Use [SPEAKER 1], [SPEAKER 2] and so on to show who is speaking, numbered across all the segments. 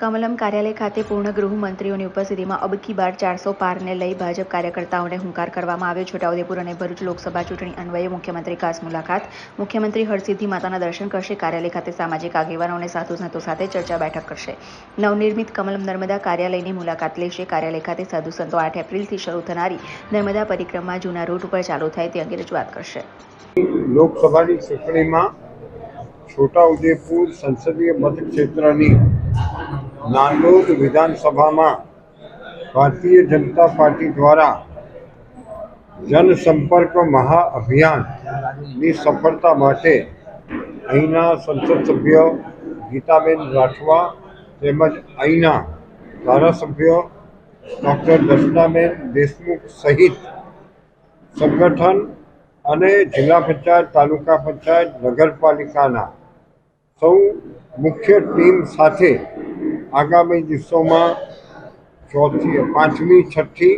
[SPEAKER 1] કમલમ કાર્યાલય ખાતે પૂર્ણ ગૃહમંત્રીઓની ઉપસ્થિતિમાં અબકી બાર ચારસો પારને લઈ ભાજપ કાર્યકર્તાઓને હુંકાર કરવામાં આવ્યો. છોટાઉદેપુર અને ભરૂચ લોકસભા ચૂંટણી અન્વયે મુખ્યમંત્રી ખાસ મુલાકાત. મુખ્યમંત્રી હરસિદ્ધિ માતાના દર્શન કરશે. કાર્યાલય ખાતે સામાજિક આગેવાનો અને સાધુ સંતો સાથે ચર્ચા બેઠક કરશે. નવનિર્મિત કમલમ નર્મદા કાર્યાલયની મુલાકાત લેશે. કાર્યાલય ખાતે સાધુ સંતો આઠ એપ્રિલથી શરૂ થનારી નર્મદા પરિક્રમા જૂના રૂટ ઉપર ચાલુ થાય તે અંગે રજૂઆત કરશે.
[SPEAKER 2] લોકસભાની ચૂંટણીમાં છોટાઉદેપુર સંસદીય મતક્ષેત્રની નાંદોદ વિધાનસભામાં ભારતીય જનતા પાર્ટી દ્વારા જનસંપર્ક મહાઅભિયાનની સફળતા માટે અહીંના સંસદ સભ્ય ગીતાબેન રાઠવા તેમજ અહીંના ધારાસભ્ય ડૉક્ટર દર્શનાબેન દેશમુખ સહિત સંગઠન અને જિલ્લા પંચાયત, તાલુકા પંચાયત, નગરપાલિકાના સૌ મુખ્ય ટીમ સાથે આગામી દિવસોમાં ચોથી, પાંચમી, છઠ્ઠી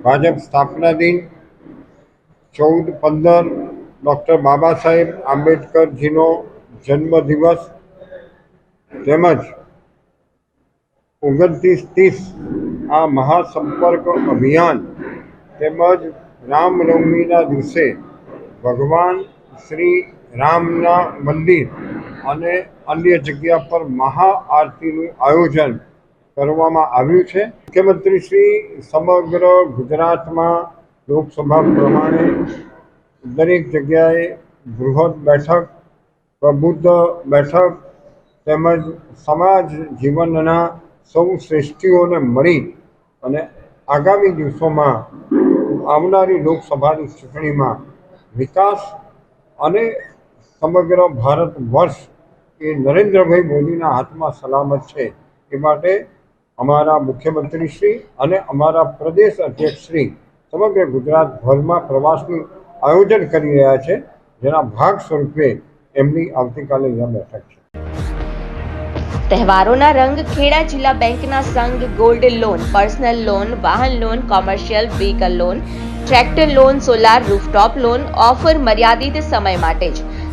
[SPEAKER 2] ભાજપ સ્થાપના દિન, ચૌદ, પંદર ડૉક્ટર બાબા સાહેબ આંબેડકરજીનો જન્મદિવસ તેમજ ઓગણત્રીસ ત્રીસ આ મહાસંપર્ક અભિયાન તેમજ રામનવમીના દિવસે ભગવાન શ્રી રામના મંદિર અને અન્ય જગ્યા પર મહાઆરતીનું આયોજન કરવામાં આવ્યું છે. મુખ્યમંત્રી શ્રી સમગ્ર ગુજરાતમાં લોકસભા પ્રમાણે દરેક જગ્યાએ બૃહદ બેઠક, પ્રબુદ્ધ બેઠક તેમજ સમાજ જીવનના સૌ શ્રેષ્ઠીઓને મળી અને આગામી દિવસોમાં આવનારી લોકસભાની ચૂંટણીમાં વિકાસ અને સમગ્ર ભારત વર્ષ એ નરેન્દ્રભાઈ મોદીના હાથમાં સલામત છે. એ માટે અમારા મુખ્યમંત્રીશ્રી અને અમારા પ્રદેશ અધ્યક્ષશ્રી સમગ્ર ગુજરાતભરમાં પ્રવાસનું આયોજન કરી રહ્યા છે. જેના ભાગ સ્વરૂપે એમની આવતીકાલે અહીંયા બેઠક છે.
[SPEAKER 3] તહેવારોના રંગ ખેડા જિલ્લા બેંકના સંઘ ગોલ્ડ લોન, પર્સનલ લોન, વાહન loan, commercial vehicle loan, tractor loan, solar rooftop loan, offer મર્યાદિત સમય માટે જ.